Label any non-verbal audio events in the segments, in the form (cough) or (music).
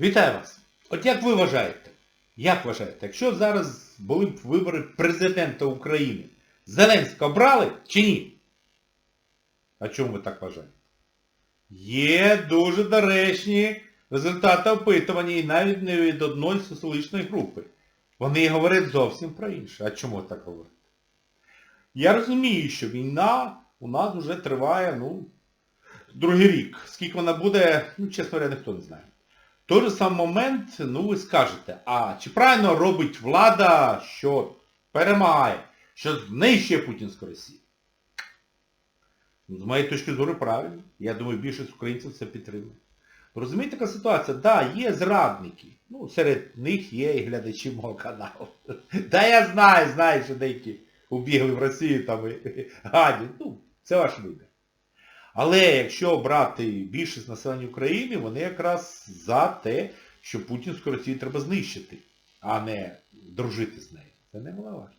Вітаю вас! От як ви вважаєте? Як вважаєте, якщо зараз були б вибори президента України, Зеленського брали чи ні? А чому ви так вважаєте? Є дуже доречні результати опитування і навіть не від одної соціологічної групи. Вони говорять зовсім про інше. А чому так говорять? Я розумію, що війна у нас вже триває, ну, другий рік. Скільки вона буде, ну, чесно говоря, ніхто не знає. Той же самий момент, ну ви скажете, а чи правильно робить влада, що перемагає, що знищує путінську Росію? Ну, З моєї точки зору правильно. Я думаю, більшість українців це підтримує. Розумієте, така ситуація? Так, да, є зрадники. Ну, серед них є і глядачі мого каналу. (laughs) Та я знаю, знаю, що деякі убігли в Росію там і гадять. Ну, це ваш вибір. Але якщо брати більшість населення України, вони якраз за те, що Путінську Росію треба знищити, а не дружити з нею. Це не важливо.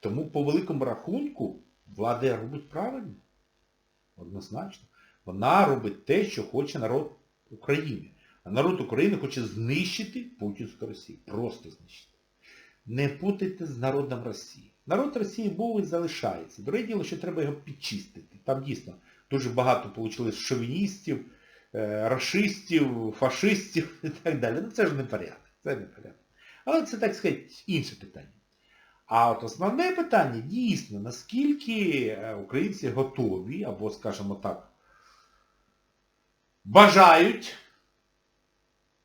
Тому по великому рахунку влада робить правильно. Однозначно. Вона робить те, що хоче народ України. А народ України хоче знищити Путінську Росію. Просто знищити. Не путайте з народом Росії. Народ Росії був і залишається. Друге діло, що треба його підчистити. Там дійсно дуже багато вийшло шовіністів, е, рашистів, фашистів (laughs) і так далі. Ну це ж не порядок. Це не порядок. Але це, так сказати, інше питання. А от основне питання дійсно, наскільки е, українці готові, або, скажімо так, бажають,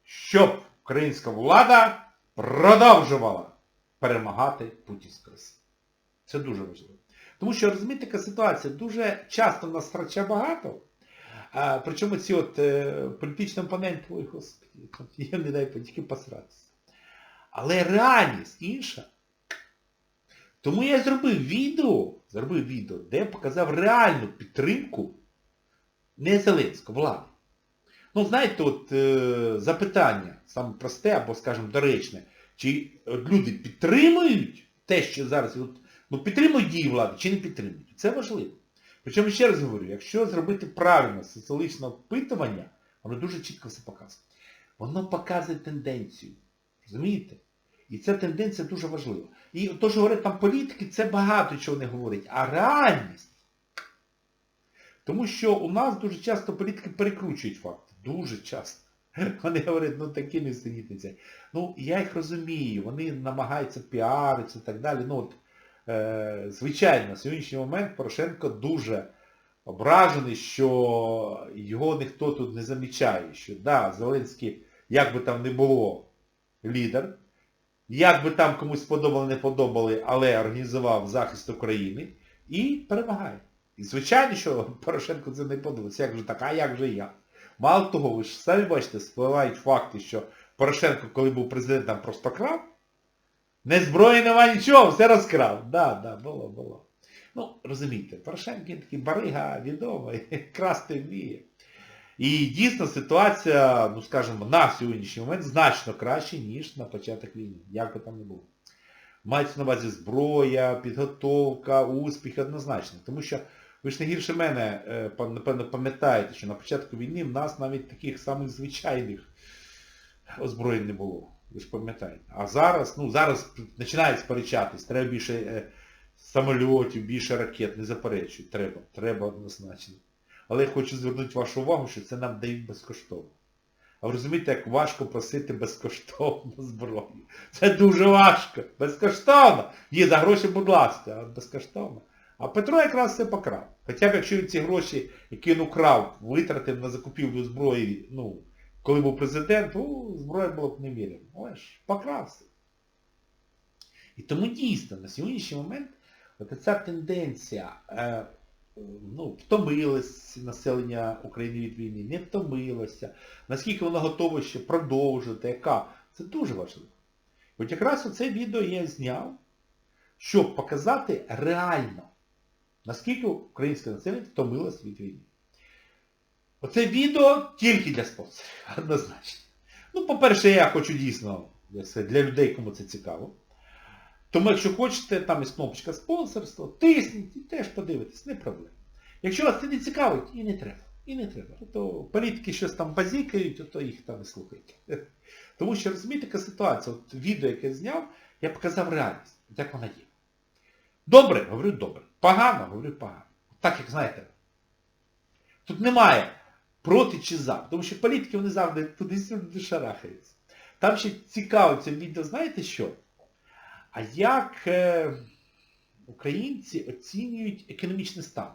щоб українська влада продовжувала перемагати путінську Росію. Це дуже важливо. Тому що, розумієте, така ситуація, дуже часто в нас втрачає багато, а, причому ці от е, політичні опоненти, ой, господи, я не дай тільки посратися. Але реальність інша. Тому я зробив відео, зробив відео, де показав реальну підтримку не Зеленського, влади. Ну, знаєте, от е, запитання, саме просте або, скажімо, доречне, чи люди підтримують те, що зараз, от, ну підтримують дії влади, чи не підтримують. Це важливо. Причому ще раз говорю, якщо зробити правильно соціологічне опитування, воно дуже чітко все показує. Воно показує тенденцію. Розумієте? І ця тенденція дуже важлива. І то, що говорять там політики, це багато чого не говорить. А реальність. Тому що у нас дуже часто політики перекручують факти. Дуже часто. (laughs) Вони говорять, ну такі несенітниці. Ну, я їх розумію, вони намагаються піаритися і так далі. Ну от, звичайно, на сьогоднішній момент Порошенко дуже ображений, що його ніхто тут не замічає. Що да, Зеленський, як би там не було, лідер, як би там комусь подобали, не подобали, але організував захист України і перемагає. І звичайно, що (laughs) Порошенко це не подобається. Як же так, а як же я? Мало того, ви ж самі бачите, спливають факти, що Порошенко, коли був президентом, просто крав. Не зброї нема нічого, все розкрав. Да, да, було, було. Ну, розумієте, Порошенко такий барига відомий, (laughs) красти вміє. І дійсно ситуація, ну скажімо, на сьогоднішній момент значно краще, ніж на початок війни. Як би там не було. Мається на увазі зброя, підготовка, успіх однозначно. Тому що ви ж не гірше мене, е, напевно, пам'ятаєте, що на початку війни в нас навіть таких самих звичайних озброєнь не було. Ви ж пам'ятаєте. А зараз, ну зараз починають сперечатись, треба більше е, самольотів, більше ракет, не заперечують. Треба, треба однозначно. Але я хочу звернути вашу увагу, що це нам дають безкоштовно. А ви розумієте, як важко просити безкоштовну зброю. Це дуже важко. Безкоштовно. Є за гроші, будь ласка, а безкоштовно. А Петро якраз це покрав. Хоча б якщо він ці гроші, які він украв, витратив на закупівлю зброї, ну, коли був президент, ну, зброя була б неміряна. Але ж покрав. І тому дійсно, на сьогоднішній момент от ця тенденція, е, ну, втомилось населення України від війни, не втомилося, наскільки воно готове ще продовжити, яка. Це дуже важливо. От якраз оце відео я зняв, щоб показати реально, наскільки українське населення втомилось від війни. Оце відео тільки для спонсорів, (laughs) однозначно. Ну, по-перше, я хочу дійсно, для людей, кому це цікаво. Тому якщо хочете, там є кнопочка спонсорства, тисніть і теж подивитесь, не проблема. Якщо вас це не цікавить, і не треба. І не треба. То політики щось там базікають, то їх там і слухайте. (laughs) Тому що розумієте, така ситуація, от відео, яке я зняв, я показав реальність, як вона є. Добре, говорю добре. Погано, говорю погано. Так, як знаєте. Тут немає проти чи за. Тому що політики вони завжди туди-сюди шарахаються. Там ще цікаво це відео, знаєте що? А як е, українці оцінюють економічний стан?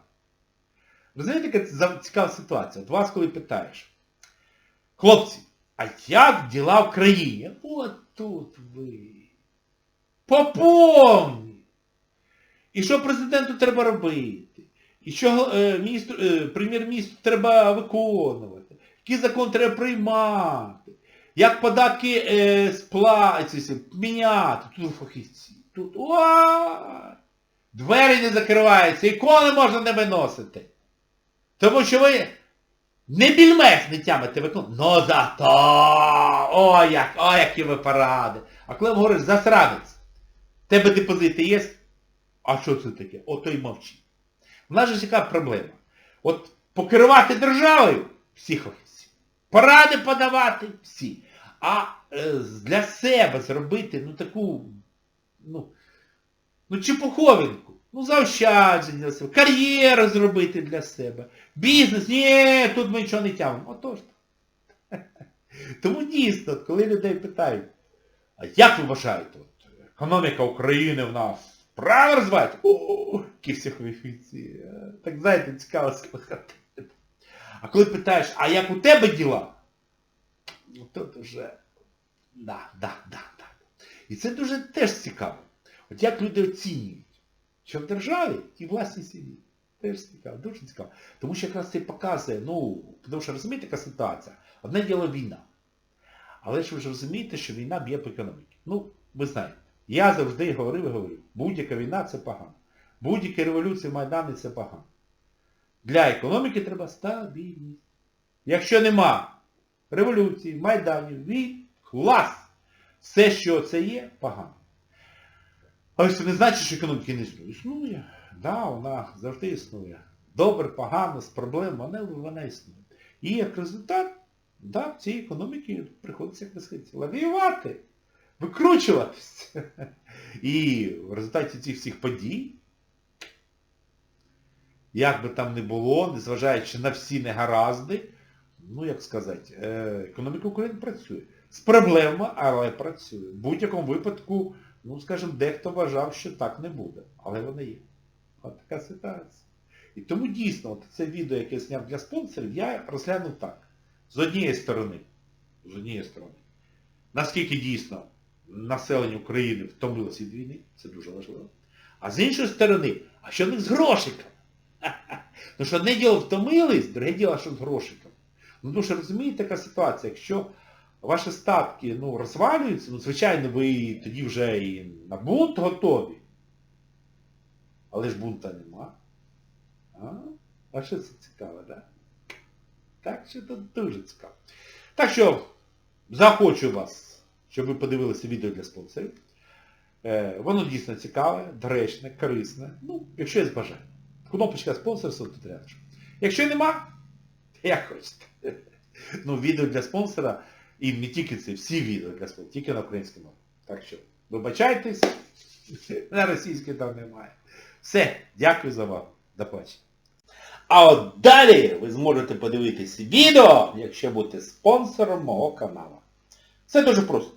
Знаєте, яка цікава ситуація? От вас коли питаєш, хлопці, а як діла в країні? От тут ви. Поповні! І що президенту треба робити? І що е, е, прем'єр-міністру треба виконувати? Який закон треба приймати? Як податки е, сплачуються, міняти? Тут фахівці. Тут ой! Двері не закриваються, ікони можна не виносити. Тому що ви не більмех не тямите виконувати. Ну зато! О, як, о, які ви паради. А коли вам говориш, засранець, тебе депозити є? А що це таке? Ото й мовчи. У нас же яка проблема. От покерувати державою всі фахівці. Поради подавати всі. А е, для себе зробити ну таку, ну, ну чепуховинку. Ну, заощадження для себе, кар'єру зробити для себе. Бізнес, ні, тут ми нічого не тягнемо. Отож. (laughs) Тому дійсно, коли людей питають, а як ви вважаєте, от, економіка України в нас правильно розвивається? О, які всі фахівці. е, Так знаєте, цікаво слухати. А коли питаєш, а як у тебе діла? Ну тут вже... Да, да, да, да. І це дуже теж цікаво. От як люди оцінюють, що в державі і власній сім'ї. Теж цікаво, дуже цікаво. Тому що якраз це показує, ну, тому що розумієте, яка ситуація? Одне діло війна. Але ж ви ж розумієте, що війна б'є по економіці. Ну, ви знаєте, я завжди говорив і говорив, будь-яка війна це погано. Будь-яка революція Майдані це погано. Для економіки треба стабільність. Якщо нема революції, майданів, війн, клас! Все, що це є, погано. Але це не значить, що економіки не існує. Існує. Да, вона завжди існує. Добре, погано, з проблем, вона, вона існує. І як результат, да, в цій економіці приходиться, як ви сказати, лавіювати, викручуватись. І в результаті цих всіх подій, як би там не було, незважаючи на всі негаразди, ну як сказати, е, економіка України працює. З проблемами, але працює. В будь-якому випадку, ну скажімо, дехто вважав, що так не буде. Але воно є. От така ситуація. І тому дійсно, от це відео, яке я зняв для спонсорів, я розглянув так. З однієї сторони, з однієї сторони, наскільки дійсно населення України втомилося від війни, це дуже важливо. А з іншої сторони, а що в них з грошиком? (laughs) Ну що одне діло втомились, друге діло, що з грошиком. Ну тому що розумієте, така ситуація, якщо ваші статки ну, розвалюються, ну звичайно ви тоді вже і на бунт готові. Але ж бунта нема. А, а що це цікаво, так? Так що це дуже цікаво. Так що захочу вас, щоб ви подивилися відео для спонсорів. Е, воно дійсно цікаве, доречне, корисне. Ну, якщо є бажання. Кнопочка спонсорства тут рядом. Якщо нема, як хочете. Ну, відео для спонсора, і не тільки це, всі відео для спонсора, тільки на українській мові. Так що, вибачайтесь, на російській там немає. Все, дякую за увагу. До побачення. А от далі ви зможете подивитись відео, якщо будете спонсором мого каналу. Це дуже просто.